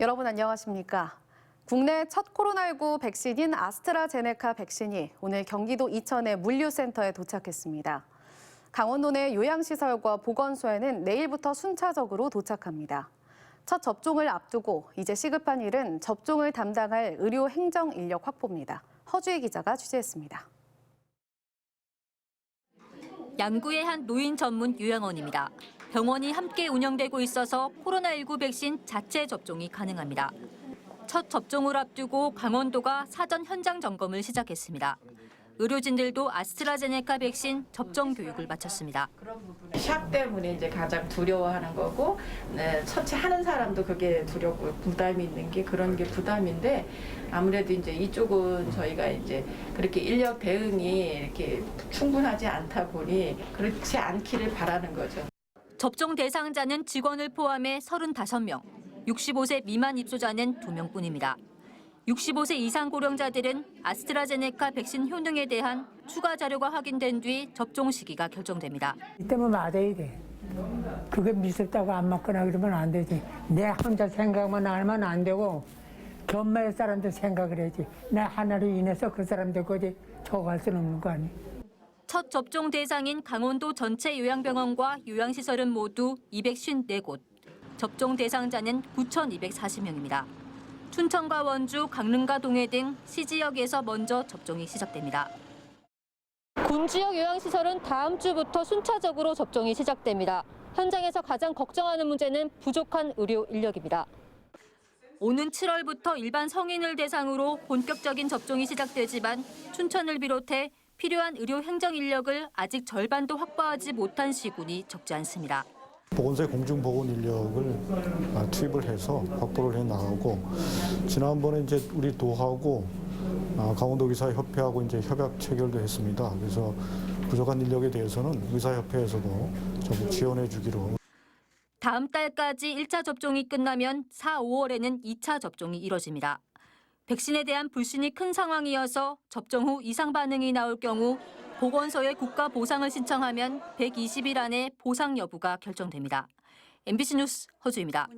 여러분 안녕하십니까? 국내 첫 코로나19 백신인 아스트라제네카 백신이 오늘 경기도 이천의 물류센터에 도착했습니다. 강원도 내 요양시설과 보건소에는 내일부터 순차적으로 도착합니다. 첫 접종을 앞두고 이제 시급한 일은 접종을 담당할 의료 행정 인력 확보입니다. 허주희 기자가 취재했습니다. 양구의 한 노인 전문 요양원입니다. 병원이 함께 운영되고 있어서 코로나19 백신 자체 접종이 가능합니다. 첫 접종을 앞두고 강원도가 사전 현장 점검을 시작했습니다. 의료진들도 아스트라제네카 백신 접종 교육을 마쳤습니다. 샥 때문에 이제 가장 두려워하는 거고 네, 처치하는 사람도 그게 두렵고 부담이 있는 게 그런 게 부담인데 아무래도 이제 이쪽은 저희가 이제 그렇게 인력 대응이 이렇게 충분하지 않다 보니 그렇지 않기를 바라는 거죠. 접종 대상자는 직원을 포함해 35명, 65세 미만 입소자는 2명뿐입니다. 65세 이상 고령자들은 아스트라제네카 백신 효능에 대한 추가 자료가 확인된 뒤 접종 시기가 결정됩니다. 이때면 맞아야 돼. 그게 미쳤다고 안 맞거나 그러면 안 되지. 내 혼자 생각만 하면 안 되고 견마의 사람들 생각을 해야지. 내 하나로 인해서 그 사람들까지 저갈 수는 없는 거 아니야. 첫 접종 대상인 강원도 전체 요양병원과 요양시설은 모두 254곳. 접종 대상자는 9,240명입니다. 춘천과 원주, 강릉과 동해 등 시지역에서 먼저 접종이 시작됩니다. 군 지역 요양시설은 다음 주부터 순차적으로 접종이 시작됩니다. 현장에서 가장 걱정하는 문제는 부족한 의료 인력입니다. 오는 7월부터 일반 성인을 대상으로 본격적인 접종이 시작되지만 춘천을 비롯해 필요한 의료 행정 인력을 아직 절반도 확보하지 못한 시군이 적지 않습니다. 보건소의 공중보건 인력을 아, 투입을 해서 확보를 해 나가고 지난번에 이제 우리 도하고 아, 강원도 의사협회하고 이제 협약 체결도 했습니다. 그래서 부족한 인력에 대해서는 의사협회에서도 전부 지원해 주기로 다음 달까지 1차 접종이 끝나면 4, 5월에는 2차 접종이 이뤄집니다. 백신에 대한 불신이 큰 상황이어서 접종 후 이상 반응이 나올 경우 보건소에 국가 보상을 신청하면 120일 안에 보상 여부가 결정됩니다. MBC 뉴스 허주입니다.